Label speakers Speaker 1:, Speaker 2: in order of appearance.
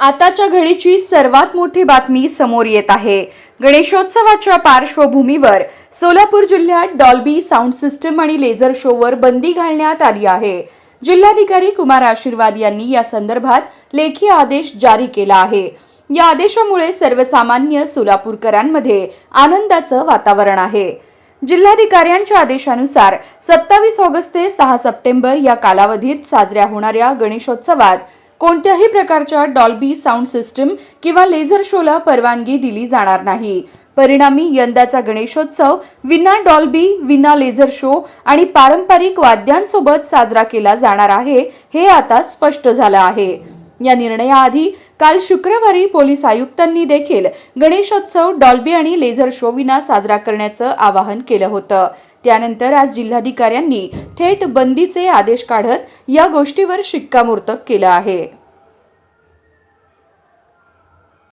Speaker 1: आताच्या घडीची सर्वात मोठी बातमी समोर येत आहे. गणेशोत्सवाच्या पार्श्वभूमीवर सोलापूर जिल्ह्यात डॉल्बी साऊंड सिस्टम आणि लेझर शोवर बंदी घालण्यात आली आहे. जिल्हाधिकारी कुमार आशीर्वाद यांनी या संदर्भात लेखी आदेश जारी केला आहे. या आदेशामुळे सर्वसामान्य सोलापूरकरांमध्ये आनंदाचं वातावरण आहे. जिल्हाधिकाऱ्यांच्या आदेशानुसार सत्तावीस ऑगस्ट ते सहा सप्टेंबर या कालावधीत साजऱ्या होणाऱ्या गणेशोत्सवात कोणत्याही प्रकारच्या डॉल्बी साऊंड सिस्टम किंवा लेझर शोला परवानगी दिली जाणार नाही. परिणामी यंदाचा गणेशोत्सव विना डॉल्बी विना लेझर शो आणि पारंपरिक वाद्यांसोबत साजरा केला जाणार आहे हे आता स्पष्ट झालं आहे. या निर्णयाआधी काल शुक्रवारी पोलीस आयुक्तांनी देखील गणेशोत्सव डॉल्बी आणि लेझर शो विना साजरा करण्याचं आवाहन केलं होतं. त्यानंतर आज जिल्हाधिकाऱ्यांनी थेट बंदीचे आदेश काढत या गोष्टीवर शिक्कामोर्तब केलं आहे.